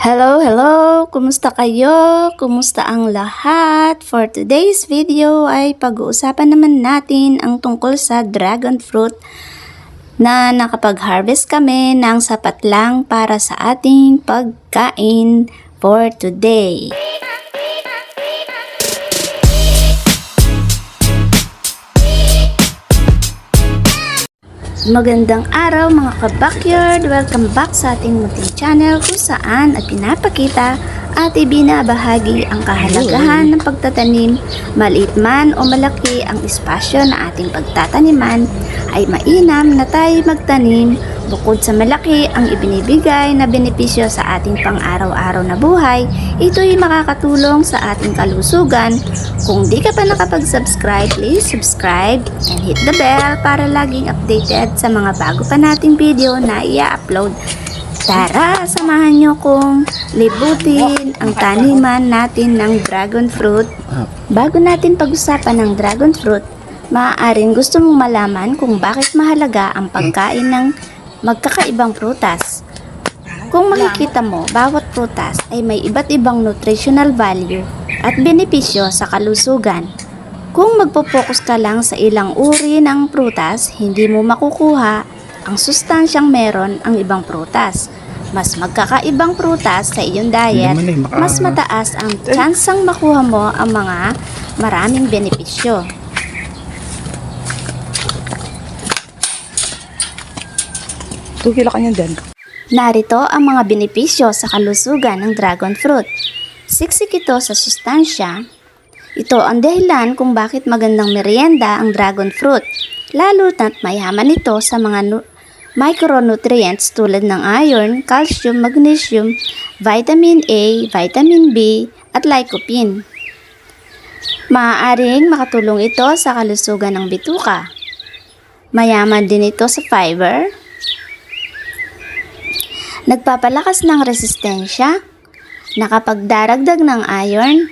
Hello, hello! Kumusta kayo? Kumusta ang lahat? For today's video ay pag-uusapan naman natin ang tungkol sa dragon fruit na nakapag-harvest kami ng sapat lang para sa ating pagkain for today. Magandang araw mga ka-backyard! Welcome back sa ating munting channel kung saan at pinapakita at ibinabahagi ang kahalagahan ng pagtatanim. Maliit man o malaki ang espasyo na ating pagtataniman ay mainam na tayo magtanim bukod sa malaki ang ibinibigay na benepisyo sa ating pang-araw-araw na buhay, ito'y makakatulong sa ating kalusugan. Kung di ka pa nakapag-subscribe, please subscribe and hit the bell para laging updated sa mga bago pa nating video na i-upload. Tara, samahan nyo kong libutin ang taniman natin ng dragon fruit. Bago natin pag-usapan ng dragon fruit, maaaring gusto mong malaman kung bakit mahalaga ang pagkain ng magkakaibang prutas. Kung makikita mo, bawat prutas ay may iba't ibang nutritional value at benepisyo sa kalusugan. Kung magpo-focus ka lang sa ilang uri ng prutas, hindi mo makukuha ang sustansyang meron ang ibang prutas. Mas magkakaibang prutas sa iyong diet, eh, mas mataas ang tsansang makuha mo ang mga maraming benepisyo. Two kilo kanya din. Narito ang mga benepisyo sa kalusugan ng dragon fruit. Siksik ito sa sustansya. Ito ang dahilan kung bakit magandang merienda ang dragon fruit, lalo na't mayaman ito sa mga nu- micronutrients tulad ng iron, calcium, magnesium, vitamin A, vitamin B, at lycopene. Maaaring makatulong ito sa kalusugan ng bituka. Mayaman din ito sa fiber, nagpapalakas ng resistensya, nakapagdaragdag ng iron,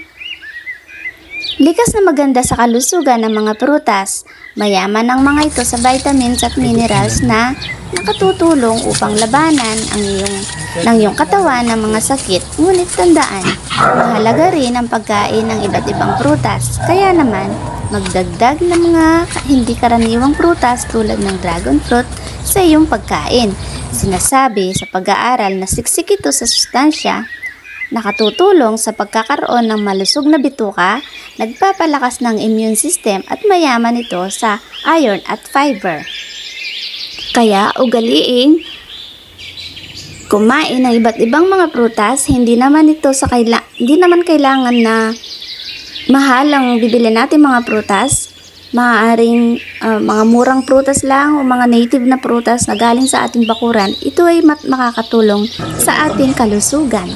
likas na maganda sa kalusugan ng mga prutas, mayaman ang mga ito sa vitamins at minerals na nakatutulong upang labanan ang iyong ng iyong katawan ng mga sakit. Ngunit tandaan, mahalaga rin ang pagkain ng iba't ibang prutas. Kaya naman, magdagdag ng mga hindi karaniwang prutas tulad ng dragon fruit sa iyong pagkain. Sinasabi sa pag-aaral na siksik ito sa sustansya, nakatutulong sa pagkakaroon ng malusog na bituka, nagpapalakas ng immune system at mayaman ito sa iron at fiber. Kaya ugaliing kumain ng iba't ibang mga prutas, hindi naman ito sa kaila hindi naman kailangan na mahal ang bibili natin mga prutas. Maaaring ah, mga murang prutas lang o mga native na prutas na galing sa ating bakuran, ito ay mat- makakatulong sa ating kalusugan.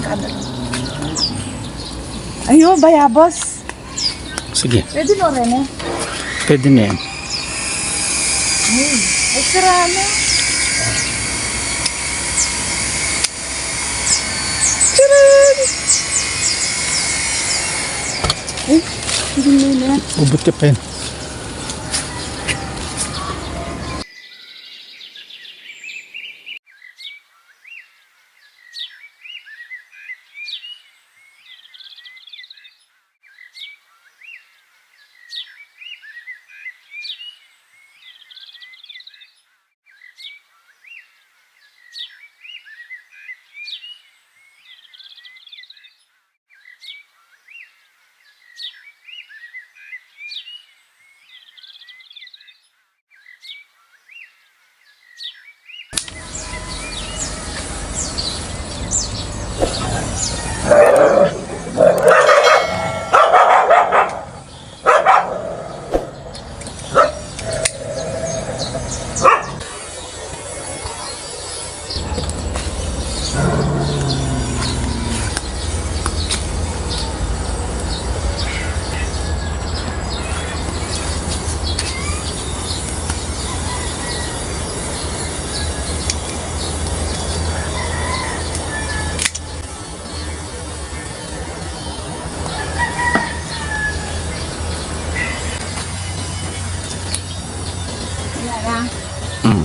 Kanan. Ayo, bayabos. Sige, Pwede mo rin eh. pwede na yan. Ay, sarano. Charan! Ay, hindi mo na. Ubot ka pa yan. na. Mm.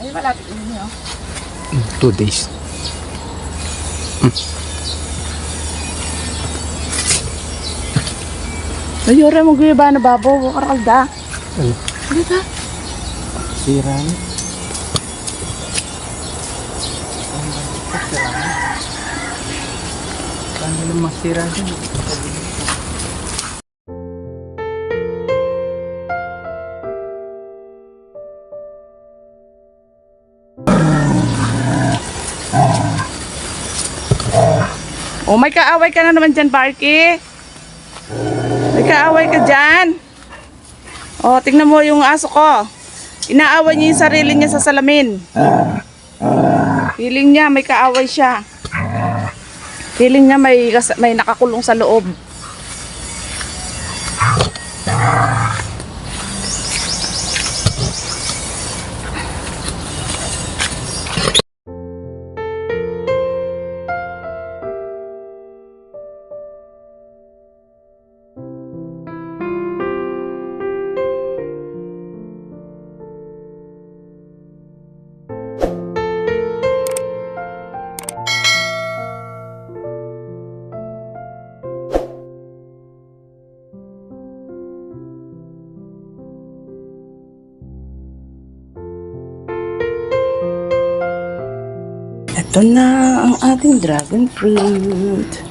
Ay, malapit yun yun. Two days. Ayura mo guyo ba na babo? Kakalda. Ano? Ano ka? Sira. Paano lang masira din? Oh, may kaaway ka na naman dyan, Barky. May kaaway ka dyan. Oh, tingnan mo yung aso ko. Inaaway niya yung sarili niya sa salamin. Feeling niya may kaaway siya. Feeling niya may, may nakakulong sa loob. Ito na ang ating dragon fruit.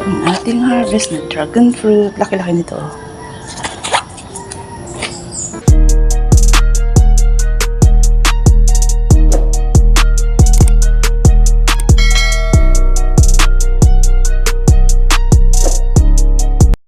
Ang ating harvest na dragon fruit. Laki-laki nito. oh.